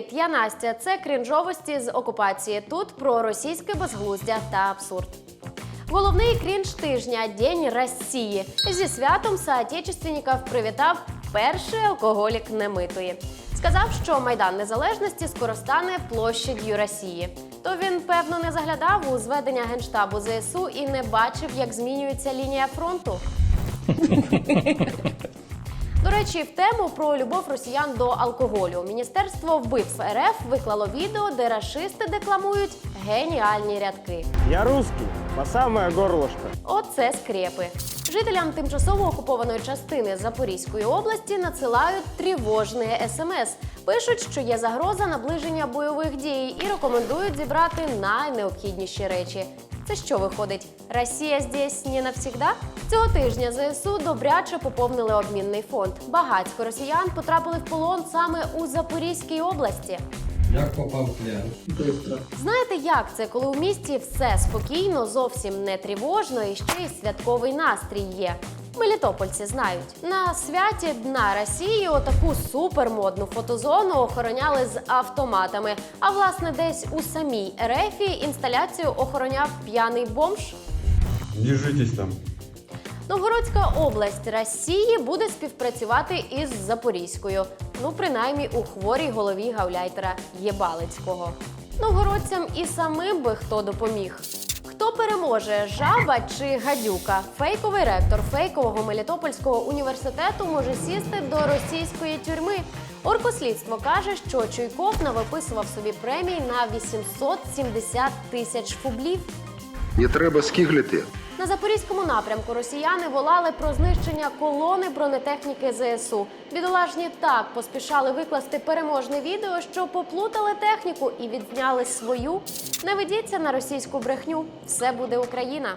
Привіт, я Настя. Це крінжовості з окупації. Тут про російське безглуздя та абсурд. Головний крінж тижня День Росії. Зі святом соотечественників привітав перший алкоголік немитої. Сказав, що Майдан Незалежності скоро стане площадью Росії. То він, певно, не заглядав у зведення генштабу ЗСУ і не бачив, як змінюється лінія фронту. Речі, в тему про любов росіян до алкоголю Міністерство вбивств РФ виклало відео, де рашисти декламують геніальні рядки. Я русский, по самое горлышко. Оце скрепи. Жителям тимчасово окупованої частини Запорізької області надсилають тривожне смс. Пишуть, що є загроза наближення бойових дій і рекомендують зібрати найнеобхідніші речі. Це що виходить? Росія здесь не навсігда? Цього тижня ЗСУ добряче поповнили обмінний фонд. Багатько росіян потрапили в полон саме у Запорізькій області. Як попав в плен? Знаєте, як це, коли у місті все спокійно, зовсім не тривожно і ще й святковий настрій є? Мелітопольці знають на святі Дна Росії отаку супермодну фотозону охороняли з автоматами. А власне, десь у самій Ерефі інсталяцію охороняв п'яний бомж. Держитесь там. Новгородська область Росії буде співпрацювати із Запорізькою. Ну, принаймні у хворій голові гауляйтера Єбалицького. Новгородцям і самим би хто допоміг. Хто переможе жаба чи гадюка? Фейковий ректор фейкового Мелітопольського університету може сісти до російської тюрми. Оркослідство каже, що Чуйков навиписував собі премій на 870 тисяч фублів. Не треба скиглити. На запорізькому напрямку росіяни волали про знищення колони бронетехніки ЗСУ. Бідолажні так поспішали викласти переможне відео, що поплутали техніку і відзняли свою. Не ведіться на російську брехню. Все буде Україна.